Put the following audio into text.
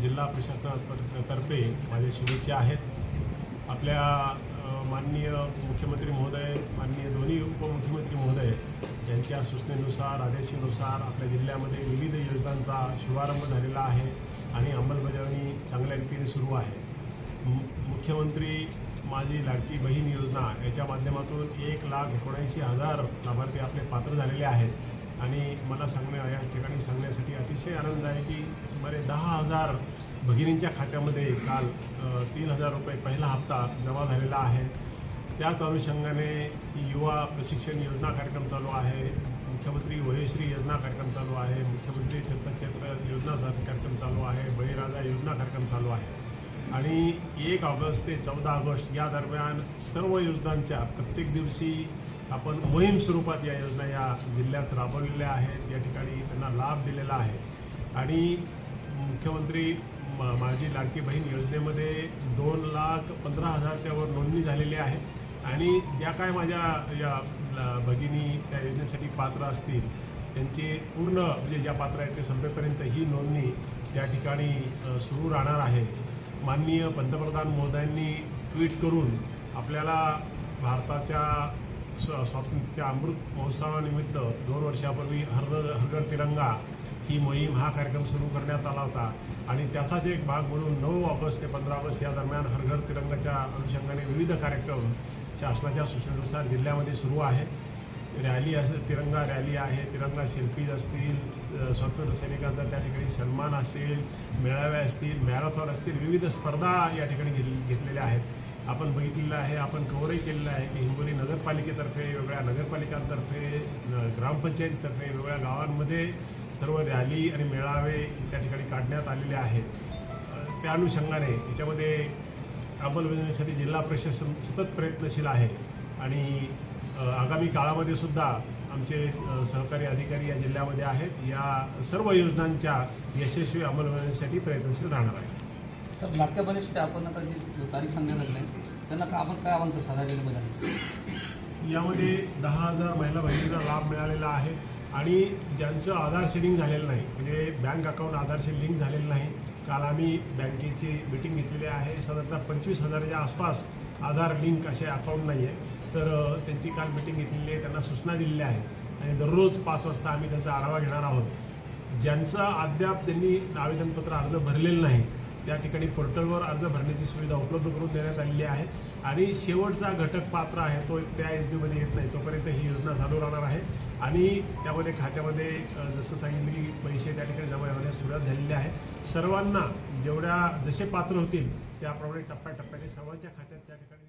जिल्हा प्रशासनातर्फे माझ्या शुभेच्छा आहेत. आपल्या माननीय मुख्यमंत्री महोदय माननीय दोन्ही उपमुख्यमंत्री महोदय यांच्या सूचनेनुसार आदेशानुसार आपल्या जिल्ह्यामध्ये विविध योजनांचा शुभारंभ झालेला आहे आणि अंमलबजावणी चांगल्या रीतीने सुरू आहे. मु- मुख्यमंत्री माझी लाडकी बहीण योजना याच्या माध्यमातून एक लाख एकोणऐंशी हजार लाभार्थी आपले पात्र झालेले आहेत. आणि मला सांगण्या या ठिकाणी सांगण्यासाठी अतिशय आनंद आहे की सुमारे दहा हजार भगिनींच्या खात्यामध्ये काल तीन हजार रुपये पहिला हप्ता जमा झालेला आहे. त्याच अनुषंगाने युवा प्रशिक्षण योजना कार्यक्रम चालू आहे. मुख्यमंत्री वयश्री योजना कार्यक्रम चालू आहे. मुख्यमंत्री तीर्थक्षेत्र योजना कार्यक्रम चालू आहे. बळीराजा योजना कार्यक्रम चालू आहे. आणि एक ऑगस्ट ते चौदा ऑगस्ट या दरम्यान सर्व योजनांच्या प्रत्येक दिवशी आपण मोहीम स्वरूपात या योजना या जिल्ह्यात राबवलेल्या आहेत. या ठिकाणी त्यांना लाभ दिलेला आहे. आणि मुख्यमंत्री म- माझी लाडकी बहीण योजनेमध्ये दोन लाख पंधरा हजारच्या वर नोंदणी झालेली आहे. आणि ज्या काय माझ्या या भगिनी त्या योजनेसाठी पात्र असतील त्यांचे पूर्ण म्हणजे ज्या पात्र आहेत ते संपेपर्यंत ही नोंदणी त्या ठिकाणी सुरू राहणार आहे. माननीय पंतप्रधान मोदयांनी ट्विट करून आपल्याला भारताच्या स्व स्वातंत्र्याच्या अमृत महोत्सवानिमित्त दोन वर्षापूर्वी हर हरघर तिरंगा ही मोहीम हा कार्यक्रम सुरू करण्यात आला होता. आणि त्याचाच एक भाग म्हणून नऊ ऑगस्ट ते पंधरा ऑगस्ट या दरम्यान हरघर तिरंगाच्या अनुषंगाने विविध कार्यक्रम शासनाच्या सूचनेनुसार जिल्ह्यामध्ये सुरू आहे. रॅली असेल तिरंगा रॅली आहे तिरंगा शिल्पी असतील स्वतंत्र सैनिकांचा त्या ठिकाणी सन्मान असेल मेळावे असतील मॅरेथॉन असतील विविध स्पर्धा या ठिकाणी घेतले- घेतलेल्या आहेत. आपण बघितलेलं आहे आपण कव्हरही केलेलं आहे की हिंगोली नगरपालिकेतर्फे वेगळ्या नगरपालिकांतर्फे ग्रामपंचायतीतर्फे वेगवेगळ्या गावांमध्ये सर्व रॅली आणि मेळावे त्या ठिकाणी काढण्यात आलेले आहेत. त्या अनुषंगाने याच्यामध्ये अंमलबजावणीसाठी जिल्हा प्रशासन सतत प्रयत्नशील आहे आणि आगामी काळामध्ये सुद्धा आमचे सहकारी अधिकारी या जिल्ह्यामध्ये आहेत. या सर्व योजनांच्या यशस्वी अंमलबजावणीसाठी प्रयत्नशील राहणार आहे सर लाडक्या बहिणीसाठी आपण आता जी तारीख सांगण्यात आली आहे त्यांना का आपण काय आव्हान साधारण यामध्ये दहा हजार महिला बहिणींना लाभ मिळालेला आहे आणि ज्यांचं आधारशी लिंक झालेलं नाही म्हणजे बँक अकाउंट आधारशी लिंक झालेलं नाही. काल आम्ही बँकेची मिटिंग घेतलेली आहे. साधारणतः पंचवीस हजाराच्या आसपास आधार लिंक असे अकाउंट नाही आहे तर त्यांची काल मिटिंग घेतलेली आहे त्यांना सूचना दिलेल्या आहेत आणि दररोज पाच वाजता आम्ही त्यांचा आढावा घेणार आहोत. ज्यांचं अद्याप त्यांनी आवेदनपत्र अर्ज भरलेलं नाही त्या ठिकाणी पोर्टलवर अर्ज भरण्याची सुविधा उपलब्ध करून देण्यात आलेली आहे. आणि शेवटचा घटक पात्र आहे तो त्या एच डीमध्ये येत नाही तोपर्यंत ही योजना चालू राहणार आहे. आणि त्यामध्ये खात्यामध्ये जसं सांगितलं की पैसे त्या ठिकाणी जमा होण्यास सुरुवात झालेली आहे. सर्वांना जेवढ्या जसे पात्र होतील त्याप्रमाणे टप्प्याटप्प्याने सर्वांच्या खात्यात त्या ठिकाणी